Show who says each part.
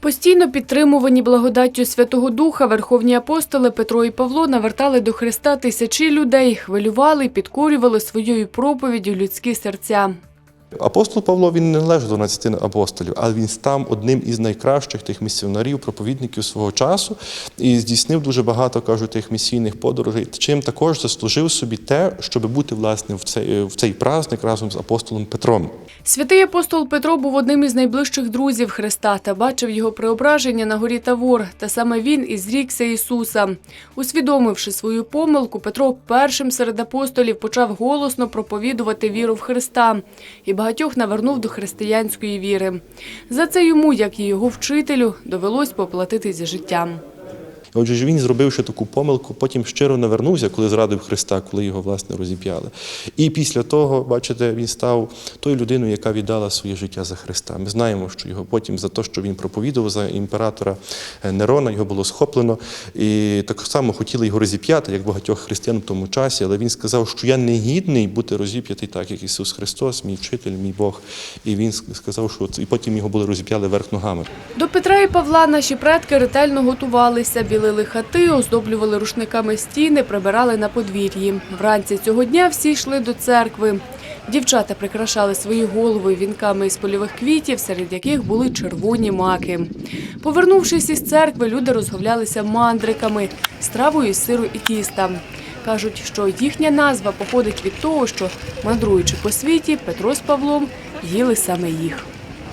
Speaker 1: Постійно підтримувані благодаттю Святого Духа, верховні апостоли Петро і Павло навертали до Христа тисячі людей, хвилювали, підкорювали своєю проповіддю людські серця.
Speaker 2: Апостол Павло він не належить до 12 апостолів, але він став одним із найкращих тих місіонерів, проповідників свого часу і здійснив дуже багато, кажуть, тих місійних подорожей, чим також заслужив собі те, щоб бути власне в цей, в цей праздник разом з апостолом Петром.
Speaker 1: Святий апостол Петро був одним із найближчих друзів Христа та бачив його преображення на горі Тавор. Та саме він і зрікся Ісуса. Усвідомивши свою помилку, Петро першим серед апостолів почав голосно проповідувати віру в Христа і багатьох навернув до християнської віри. За це йому, як і його вчителю, довелось поплатитись життям.
Speaker 2: Отже, він зробив ще таку помилку, потім щиро навернувся, коли зрадив Христа, коли його власне розіп'яли. І після того, бачите, він став тою людиною, яка віддала своє життя за Христа. Ми знаємо, що його потім за те, що він проповідував за імператора е, Нерона, його було схоплено. І так само хотіли його розіп'яти, як багатьох християн в тому часі. Але він сказав, що я не гідний бути розіп'ятий, так як Ісус Христос, мій вчитель, мій Бог. І він сказав, що і потім його були розіп'яли верх ногами.
Speaker 1: До Петра і Павла наші предки ретельно готувалися, білили хати, оздоблювали рушниками стіни, прибирали на подвір'ї. Вранці цього дня всі йшли до церкви. Дівчата прикрашали свої голови вінками із польових квітів, серед яких були червоні маки. Повернувшись із церкви, люди розговлялися мандриками, стравою із сиру і тіста. Кажуть, що їхня назва походить від того, що, мандруючи по світі, Петро з Павлом їли саме їх.